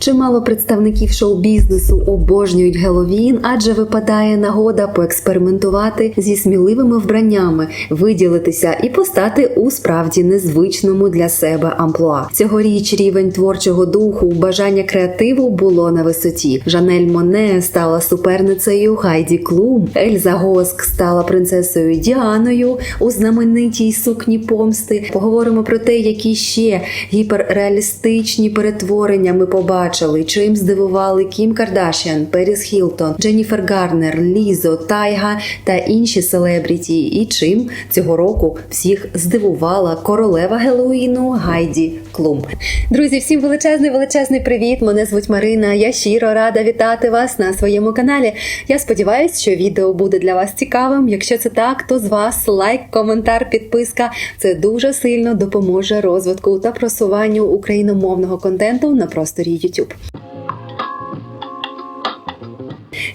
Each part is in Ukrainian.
Чимало представників шоу-бізнесу обожнюють Геловін, адже випадає нагода поекспериментувати зі сміливими вбраннями, виділитися і постати у справді незвичному для себе амплуа. Цьогоріч рівень творчого духу, бажання креативу було на висоті. Жанель Моне стала суперницею Хайді Клум. Ельза Госк стала принцесою Діаною у знаменитій сукні помсти. Поговоримо про те, які ще гіперреалістичні перетворення ми побачили, чим здивували Кім Кардашіан, Періс Хілтон, Дженніфер Гарнер, Лізо, Тайга та інші селебріті, і чим цього року всіх здивувала королева Геловіну Гайді Клум. Друзі, всім величезний величезний привіт! Мене звуть Марина. Я щиро рада вітати вас на своєму каналі. Я сподіваюся, що відео буде для вас цікавим. Якщо це так, то з вас лайк, коментар, підписка. Це дуже сильно допоможе розвитку та просуванню україномовного контенту на просторі YouTube. YouTube.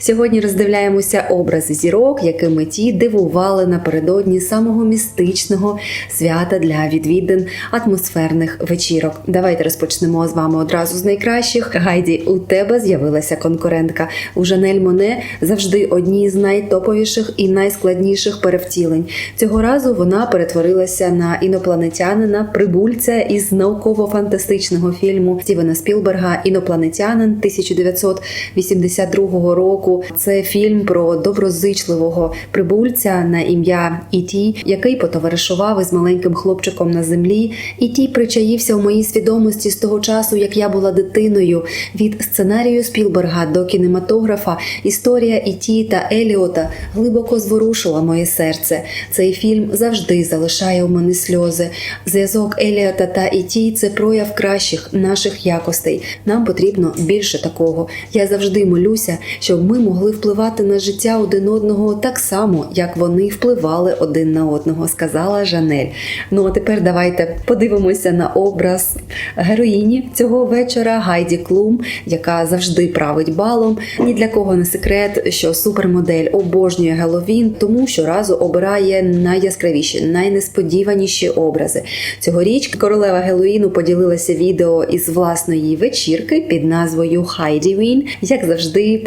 Сьогодні роздивляємося образи зірок, якими ті дивували напередодні самого містичного свята для відвідин атмосферних вечірок. Давайте розпочнемо з вами одразу з найкращих. Гайді, у тебе з'явилася конкурентка. У Жанель Моне завжди одні з найтоповіших і найскладніших перевтілень. Цього разу вона перетворилася на інопланетянина, прибульця із науково-фантастичного фільму Стівена Спілберга Інопланетянин 1982 року. Це фільм про доброзичливого прибульця на ім'я Іті, який потоваришував із маленьким хлопчиком на землі. Іті причаївся у моїй свідомості з того часу, як я була дитиною. Від сценарію Спілберга до кінематографа історія Іті та Еліота глибоко зворушила моє серце. Цей фільм завжди залишає у мене сльози. Зв'язок Еліота та Іті це прояв кращих наших якостей. Нам потрібно більше такого. Я завжди молюся, щоб ми могли впливати на життя один одного так само, як вони впливали один на одного, сказала Жанель. Ну а тепер давайте подивимося на образ героїні цього вечора Гайді Клум, яка завжди править балом. Ні для кого не секрет, що супермодель обожнює Геловін, тому щоразу обирає найяскравіші, найнесподіваніші образи. Цьогоріч королева Геловіну поділилася відео із власної вечірки під назвою Хайді Він, як завжди,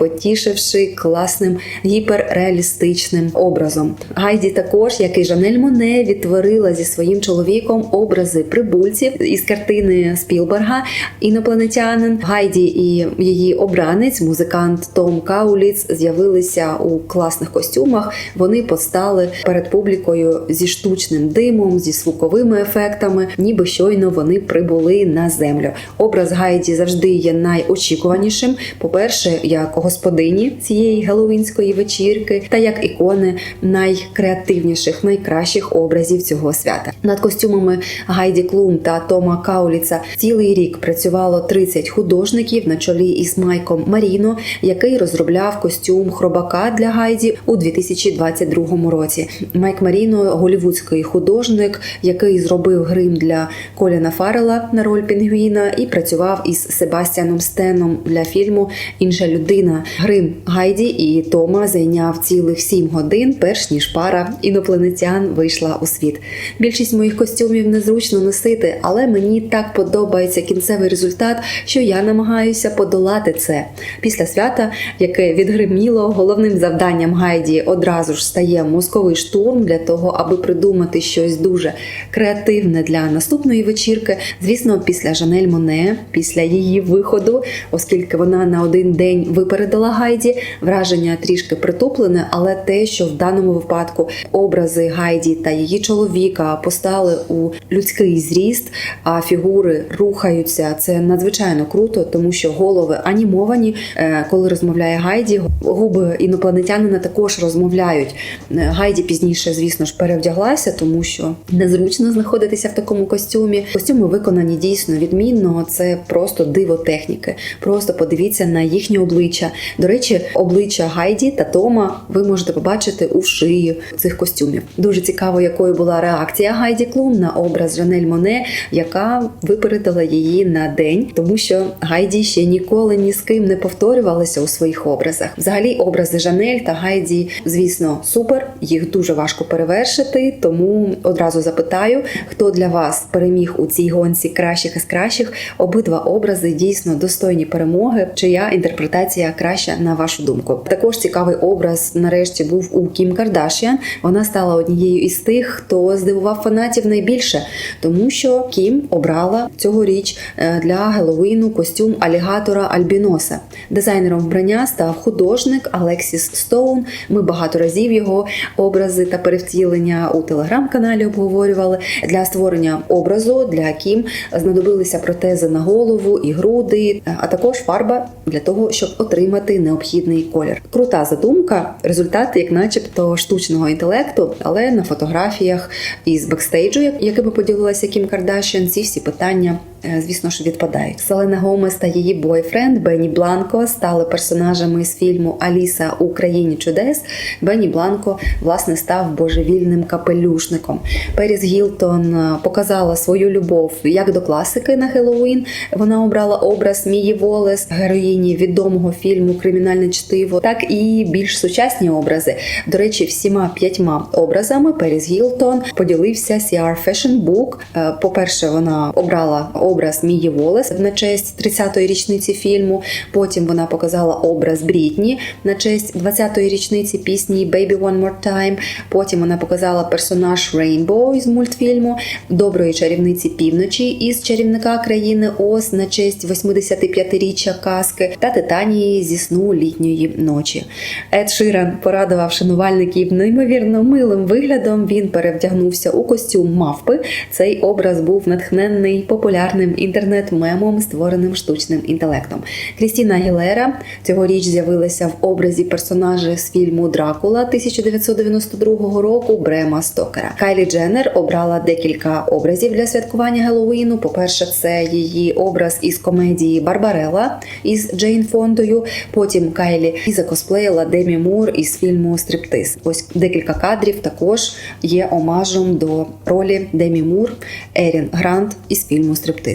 потішивши класним гіперреалістичним образом. Гайді також, як і Жанель Моне, відтворила зі своїм чоловіком образи прибульців із картини Спілберга Інопланетянин. Гайді і її обранець, музикант Том Кауліц, з'явилися у класних костюмах. Вони постали перед публікою зі штучним димом, зі звуковими ефектами, ніби щойно вони прибули на землю. Образ Гайді завжди є найочікуванішим. По-перше, як господині цієї геловінської вечірки, та як ікони найкреативніших, найкращих образів цього свята. Над костюмами Гайді Клум та Тома Кауліца цілий рік працювало 30 художників на чолі із Майком Маріно, який розробляв костюм хробака для Гайді у 2022 році. Майк Маріно голівудський художник, який зробив грим для Коліна Фаррела на роль Пінгвіна і працював із Себастьяном Стеном для фільму Інша людина. Грим Гайді і Тома зайняв цілих 7 годин, перш ніж пара інопланетян вийшла у світ. Більшість моїх костюмів незручно носити, але мені так подобається кінцевий результат, що я намагаюся подолати це. Після свята, яке відгриміло, головним завданням Гайді одразу ж стає мозковий штурм для того, аби придумати щось дуже креативне для наступної вечірки. Звісно, після Жанель Моне, після її виходу, оскільки вона на один день випередила Гайді, враження трішки притуплене, але те, що в даному випадку образи Гайді та її чоловіка постали у людський зріст, а фігури рухаються, це надзвичайно круто, тому що голови анімовані. Е, Коли розмовляє Гайді, губи інопланетянина також розмовляють. Е, Гайді пізніше, звісно ж, перевдяглася, тому що незручно знаходитися в такому костюмі. Костюми виконані дійсно відмінно. Це просто диво техніки. Просто подивіться на їхні обличчя. До речі, обличчя Гайді та Тома ви можете побачити у шиї цих костюмів. Дуже цікаво, якою була реакція Гайді Клум на образ Жанель Моне, яка випередила її на день, тому що Гайді ще ніколи ні з ким не повторювалася у своїх образах. Взагалі, образи Жанель та Гайді, звісно, супер. Їх дуже важко перевершити. Тому одразу запитаю, хто для вас переміг у цій гонці кращих із кращих. Обидва образи дійсно достойні перемоги. Чия інтерпретація краща на вашу думку? Також цікавий образ нарешті був у Кім Кардашіан. Вона стала однією із тих, хто здивував фанатів найбільше, тому що Кім обрала цьогоріч е, для Геловіну костюм алігатора Альбіноса. Дизайнером вбрання став художник Алексіс Стоун. Ми багато разів його образи та перевтілення у телеграм-каналі обговорювали. Для створення образу для Кім знадобилися протези на голову і груди, а також фарба для того, щоб отримати необхідний колір. Крута задумка, результати, як начебто, штучного інтелекту, але на фотографіях із бекстейджу, якими поділилася Кім Кардашян, ці всі питання. Е, Звісно ж, відпадають. Селена Гомес та її бойфренд Бенні Бланко стали персонажами з фільму Аліса у країні чудес. Бенні Бланко власне став божевільним капелюшником. Періс Гілтон е, показала свою любов як до класики на Хеллоуін. Вона обрала образ Мії Волес, героїні відомого фільму Кримінальне чтиво, так і більш сучасні образи. До речі, всіма п'ятьма образами Періс Гілтон поділився CR Fashion Book. Е, По-перше, вона обрала образ Мії Волес на честь 30-ї річниці фільму. Потім вона показала образ Брітні на честь 20-ї річниці пісні Baby One More Time. Потім вона показала персонаж Рейнбоу із мультфільму Доброї чарівниці півночі із чарівника країни Оз на честь 85-річчя казки та Титанії зі сну літньої ночі. Ед Ширан порадував шанувальників неймовірно милим виглядом. Він перевдягнувся у костюм мавпи. Цей образ був натхненний популярним інтернет-мемом, створеним штучним інтелектом. Крістіна Гілера цьогоріч з'явилася в образі персонажа з фільму Дракула 1992 року Брема Стокера. Кайлі Дженнер обрала декілька образів для святкування Геловіну. По-перше, це її образ із комедії Барбарела із Джейн Фондою. Потім Кайлі і закосплеїла Демі Мур із фільму Стриптиз. Ось декілька кадрів також є омажем до ролі Демі Мур Ерін Грант із фільму Стриптиз.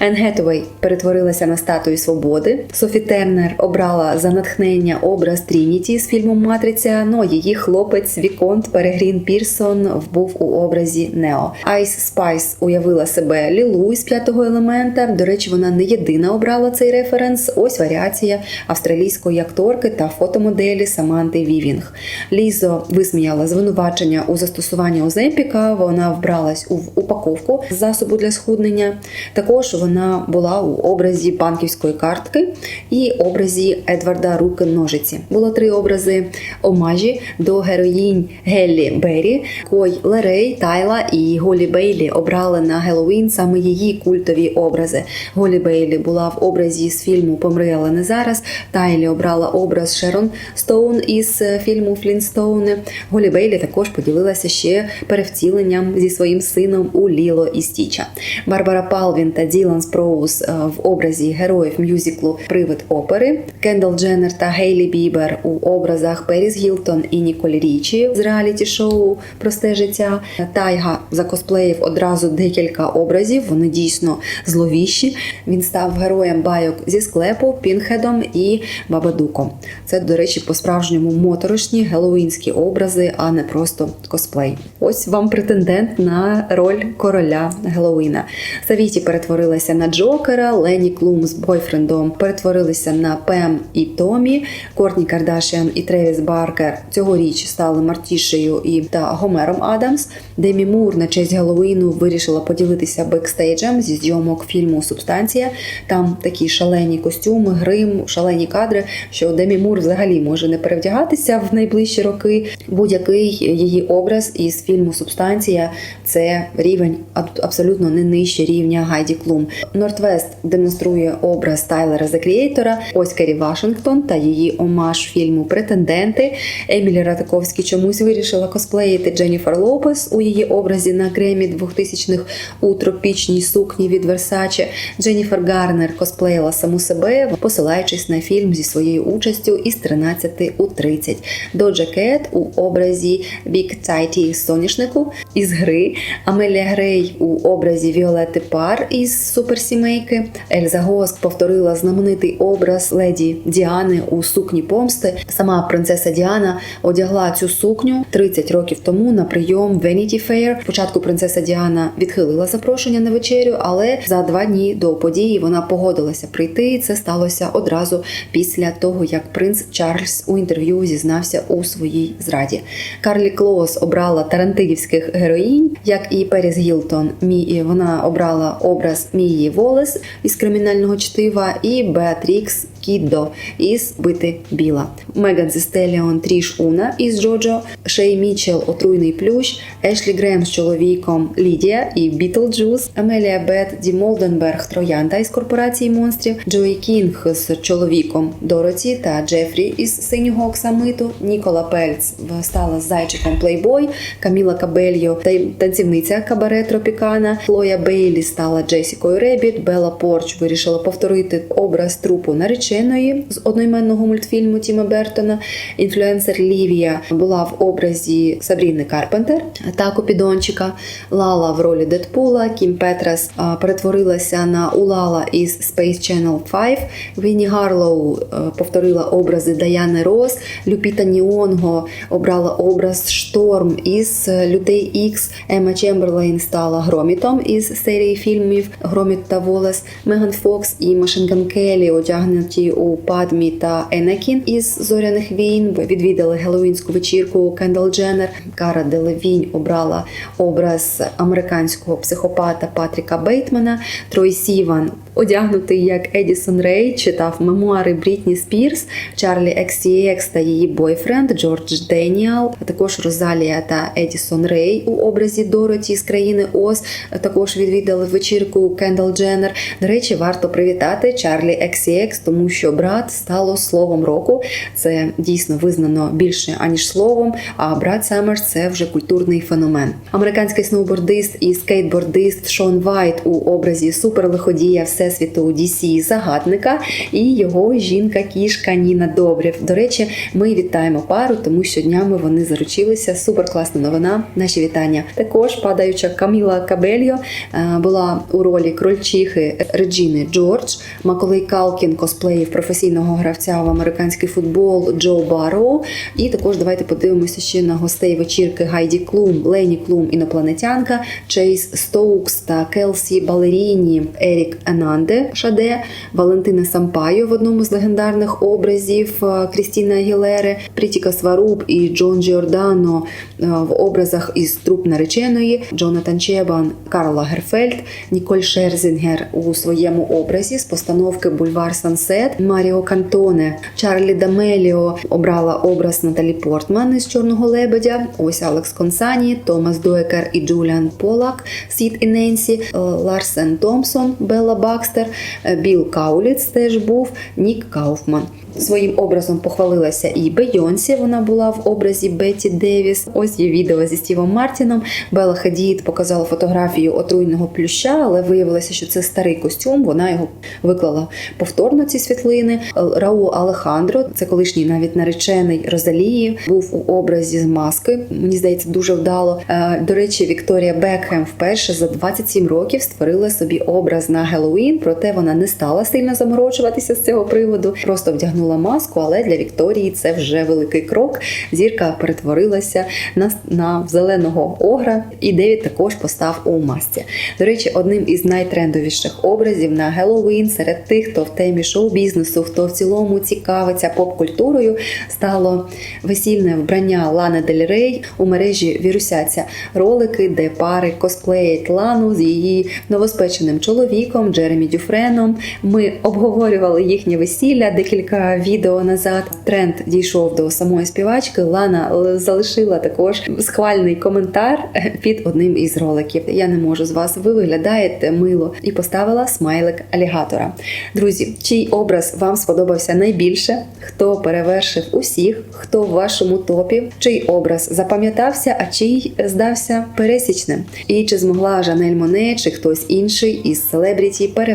Ен Гетовей перетворилася на статую свободи. Софі Тернер обрала за натхнення образ Трініті з фільму Матриця. Ну її хлопець Віконт Перегрін Пірсон був у образі Нео. Айс Спайс уявила себе Лілу із п'ятого елемента. До речі, вона не єдина обрала цей референс. Ось варіація австралійської акторки та фотомоделі Саманти Вівінг. Лізо висміяла звинувачення у застосуванні Оземпіка. Вона вбралась у упаковку засобу для схуднення. Також вона була у образі банківської картки і образі Едварда Руки Ножиці. Було три образи омажі до героїнь Геллі Беррі, Кой Лерей, Тайла і Голі Бейлі обрали на Геловін саме її культові образи. Голі Бейлі була в образі з фільму Помри, але не зараз. Тайлі обрала образ Шерон Стоун із фільму Флінстоуни. Голі Бейлі також поділилася ще перевтіленням зі своїм сином у Ліло і Стіча. Барбара Палвін та Ділан Спроус е, в образі героїв мюзиклу Привид опери. Кендал Дженнер та Гейлі Бібер у образах Періс Гілтон і Ніколь Річі з реаліті-шоу Просте життя. Тайга закосплеїв одразу декілька образів. Вони дійсно зловіщі. Він став героєм байок зі склепу, Пінхедом і Бабадуком. Це, до речі, по-справжньому моторошні геловінські образи, а не просто косплей. Ось вам претендент на роль короля Геловіна. Савіті перетворилася на Джокера, Лені Клум з бойфрендом перетворилися на Пем і Томі, Кортні Кардашіан і Тревіс Баркер цьогоріч стали Мартішею і та Гомером Адамс. Демі Мур на честь Геловіну вирішила поділитися бекстейджем зі зйомок фільму Субстанція. Там такі шалені костюми, грим, шалені кадри, що Демі Мур взагалі може не перевдягатися в найближчі роки. Будь-який її образ із фільму Субстанція це рівень абсолютно не нижче рівня Гайді Клум. Нортвест демонструє образ Тайлера за Крієйтора, ось Керрі Вашингтон та її омаж фільму Претенденти. Емілі Ратаковський чомусь вирішила косплеїти Дженніфер Лопес у її образі на Гремі 2000-х у тропічній сукні від Версаче. Дженніфер Гарнер косплеїла саму себе, посилаючись на фільм зі своєю участю із 13 у 30. Доджа Кет у образі Бік Тайті соняшнику із гри, Амелія Грей у образі Віолетти Пар із суперсімейки. Ельза Госк повторила знаменитий образ леді Діани у сукні помсти. Сама принцеса Діана одягла цю сукню 30 років тому на прийом Vanity Fair. Спочатку принцеса Діана відхилила запрошення на вечерю, але за два дні до події вона погодилася прийти. Це сталося одразу після того, як принц Чарльз у інтерв'ю зізнався у своїй зраді. Карлі Клоус обрала тарантинівських героїнь, як і Періс Гілтон. Мі вона обрала образ Мії Волес із кримінального чтива і Беатрікс Кіддо із Бити Біла. Меган Зестеліон Тріш Уна із Джоджо, Шей Мічел Отруйний плющ, Ешлі Грем з чоловіком Лідія і Бітлджус, Амелія Бет Ді Молденберг Троянда із корпорації монстрів, Джої Кінг з чоловіком Дороті та Джефрі із синього оксамиту, Нікола Пельц стала з зайчиком Плейбой, Каміла Кабельо та танцівниця Кабаре Тропікана, Хлоя Бейлі стала Джесікою Ребіт, Белла Порч вирішила повторити образ трупу нареченої з одноіменного мультфільму Тіма Бертона. Інфлюенсер Лівія була в образі Сабріни Карпентер та Купідончика. Лала в ролі Дедпула. Кім Петрас перетворилася на Улала із Space Channel 5. Вінні Гарлоу повторила образи Даяни Рос. Люпіта Ніонго обрала образ Шторм із Людей Ікс. Ема Чемберлейн стала Громітом із серії фільмів Громіт та Волес. Меган Фокс і Машинган Келлі одягнуті у Падмі та Енекін із зоряних війн. Відвідали геловінську вечірку Кендал Дженнер. Кара Делевінь обрала образ американського психопата Патріка Бейтмана. Трой Сіван, одягнутий як Едісон Рей, читав мемуари Брітні Спірс, Чарлі XCX та її бойфренд Джордж Деніал. А також Розалія та Едісон Рей у образі Дороті з країни Оз. Також відвідали вечірку Кендал Дженнер. До речі, варто привітати Чарлі XCX, тому що брат стало словом року. Це дійсно визнано більше аніж словом. А брат Саммерс – це вже культурний феномен. Американський сноубордист і скейтбордист Шон Вайт у образі суперлиходія всесвіту DC загадника і його жінка-кішка Ніна Добрів. До речі, ми вітаємо пару, тому що днями вони заручилися. Супер класна новина. Наші вітання. Також падаюча Каміла Кабельо е, була у ролі крольчихи Реджіни Джордж. Маколей Калкін косплеїв професійного гравця в американський футбол Джо Барроу. І також давайте подивимося ще на гостей вечірки Гайді Клум, Лені Клум, інопланетянка, Чейз Стоукс та Келсі Балеріні, Ерік Енанде Шаде, Валентина Сампайо в одному з легендарних образів е, Крістіна Агілери, Прітіка Сваруб і Джон Джордано е, в образах із труп нареченої, Джонатан Чебан, Карла Герфельд, Ніколь Шерзінгер у своєму образі з постановки Бульвар Сансет, Маріо Кантоне, Чарлі Дамеліо обрала образ Наталі Портман із Чорного лебедя. Ось Алекс Консані, Томас Дуекер і Джуліан Полак, Сід і Ненсі, е, Ларсен Томпсон, Белла Бакстер, е, Біл Кауліц теж був, Нік Кауфман. Своїм образом похвалилася і Бейонсі. Вона була в образі Бетті Девіс. Ось є відео зі Стівом Мартіном. Белла Хадід показала фотографію отруйного плюща, але виявилося, що це старий костюм. Вона його виклала повторно. Ці світлини. Рау Алехандро, це колишній навіть наречений Розалії, був у образі з маски. Мені здається, дуже вдало. Е, До речі, Вікторія Бекхем вперше за 27 років створила собі образ на Геловін, проте вона не стала сильно заморочуватися з цього приводу. Просто вдягнула маску, але для Вікторії це вже великий крок. Зірка перетворилася на, на зеленого огра, і Девід також постав у масці. До речі, одним із найтрендовіших образів на Геловін серед тих, хто в темі шоу-бізнесу, хто в цілому цікавиться поп-культурою, стало весільне вбрання Лани Дель Рей у мережі вірусяться ролики, де пари косплеять Лану з її новоспеченим чоловіком Джеремі Дюфреном. Ми обговорювали їхнє весілля декілька відео назад тренд дійшов до самої співачки. Лана залишила також схвальний коментар під одним із роликів. Я не можу з вас, ви виглядаєте мило і поставила смайлик алігатора. Друзі, чий образ вам сподобався найбільше? Хто перевершив усіх? Хто в вашому топі? Чий образ запам'ятався, а чий здався пересічним? І чи змогла Жанель Моне чи хтось інший із селебріті перевершити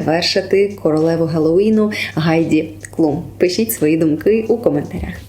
королеву Геловіну Гайді Клум? Пишіть свої думки у коментарях.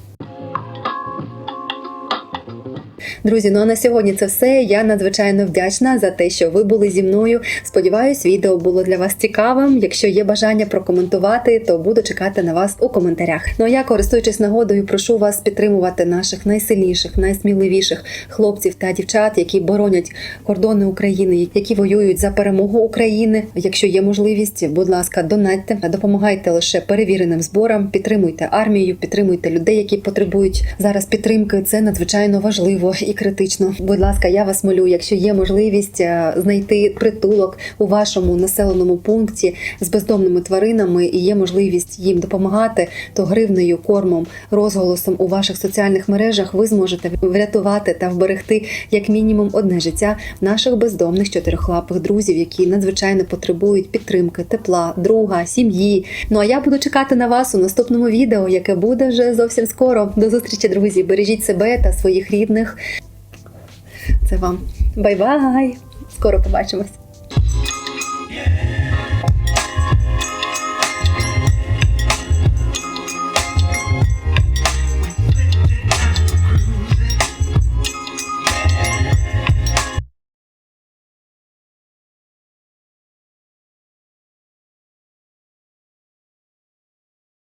Друзі, ну а на сьогодні це все. Я надзвичайно вдячна за те, що ви були зі мною. Сподіваюсь, відео було для вас цікавим. Якщо є бажання прокоментувати, то буду чекати на вас у коментарях. Ну а я, користуючись нагодою, прошу вас підтримувати наших найсильніших, найсміливіших хлопців та дівчат, які боронять кордони України, які воюють за перемогу України. Якщо є можливість, будь ласка, донатьте, допомагайте лише перевіреним зборам, підтримуйте армію, підтримуйте людей, які потребують зараз підтримки. Це надзвичайно важливо і критично. Будь ласка, я вас молю, якщо є можливість е, знайти притулок у вашому населеному пункті з бездомними тваринами і є можливість їм допомагати, то гривнею, кормом, розголосом у ваших соціальних мережах ви зможете врятувати та вберегти як мінімум одне життя наших бездомних чотирихлапих друзів, які надзвичайно потребують підтримки, тепла, друга, сім'ї. Ну а я буду чекати на вас у наступному відео, яке буде вже зовсім скоро. До зустрічі, друзі! Бережіть себе та своїх рідних. Це вам бай-бай! Скоро побачимось!